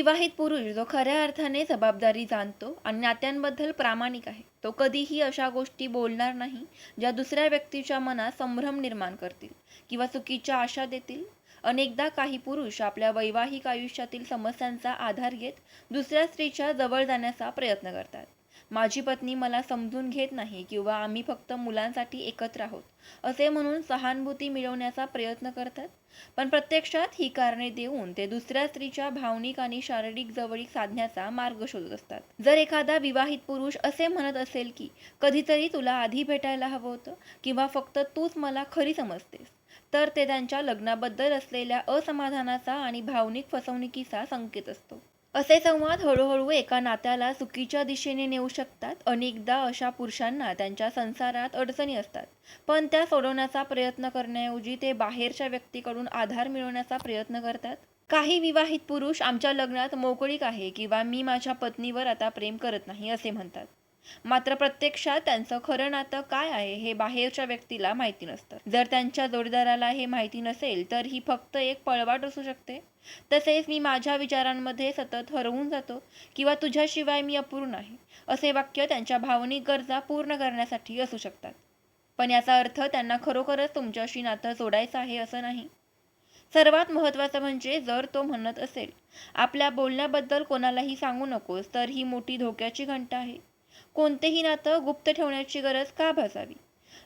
विवाहित पुरुष जो खऱ्या अर्थाने जबाबदारी जाणतो आणि नात्यांबद्दल प्रामाणिक आहे तो कधीही अशा गोष्टी बोलणार नाही ज्या दुसऱ्या व्यक्तीच्या मनात संभ्रम निर्माण करतील किंवा चुकीच्या आशा देतील. अनेकदा काही पुरुष आपल्या वैवाहिक आयुष्यातील समस्यांचा आधार घेत दुसऱ्या स्त्रीच्या जवळ जाण्याचा प्रयत्न करतात. माझी पत्नी मला समजून घेत नाही किंवा आम्ही फक्त मुलांसाठी एकत्र आहोत असे म्हणून सहानुभूती मिळवण्याचा प्रयत्न करतात. पण प्रत्यक्षात ही कारणे देऊन ते दुसऱ्या स्त्रीच्या भावनिक आणि शारीरिक जवळीक साधण्याचा मार्ग शोधत असतात. जर एखादा विवाहित पुरुष असे म्हणत असेल की कधीतरी तुला आधी भेटायला हवं होतं किंवा फक्त तूच मला खरी समजतेस तर ते त्यांच्या लग्नाबद्दल असलेल्या असमाधानाचा आणि भावनिक फसवणुकीचा संकेत असतो. असे संवाद हळूहळू एका नात्याला चुकीच्या दिशेने नेऊ शकतात. अनेकदा अशा पुरुषांना त्यांच्या संसारात अडचणी असतात. पण त्या सोडवण्याचा प्रयत्न करण्याऐवजी ते बाहेरच्या व्यक्तीकडून आधार मिळवण्याचा प्रयत्न करतात. काही विवाहित पुरुष आमच्या लग्नात मोकळीक आहे किंवा मी माझ्या पत्नीवर आता प्रेम करत नाही असे म्हणतात. मात्र प्रत्यक्षात त्यांचं खरं नातं काय आहे हे बाहेरच्या व्यक्तीला माहिती नसतं. जर त्यांच्या जोडीदाराला हे माहिती नसेल तर ही फक्त एक पळवाट असू शकते. तसेच मी माझ्या विचारांमध्ये सतत हरवून जातो किंवा तुझ्याशिवाय मी अपूर्ण आहे असे वाक्य त्यांच्या भावनिक गरजा पूर्ण करण्यासाठी असू शकतात. पण याचा अर्थ त्यांना खरोखरच तुमच्याशी नातं जोडायचं आहे असं नाही. सर्वात महत्त्वाचं म्हणजे जर तो म्हणत असेल आपल्या बोलण्याबद्दल कोणालाही सांगू नकोस तर ही मोठी धोक्याची घंटा आहे. कोणतेही नातं गुप्त ठेवण्याची गरज का भासावी?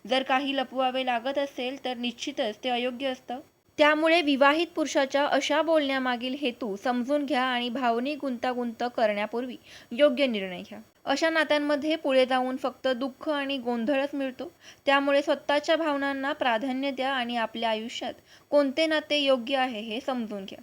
जर काही लपवावे लागत असेल तर निश्चितच ते अयोग्य असतं. त्यामुळे विवाहित पुरुषाच्या अशा बोलण्यामागील हेतू समजून घ्या आणि भावनिक गुंतागुंत करण्यापूर्वी योग्य निर्णय घ्या. अशा नात्यांमध्ये पुढे जाऊन फक्त दुःख आणि गोंधळच मिळतो. त्यामुळे स्वतःच्या भावनांना प्राधान्य द्या आणि आपल्या आयुष्यात कोणते नाते योग्य आहे हे समजून घ्या.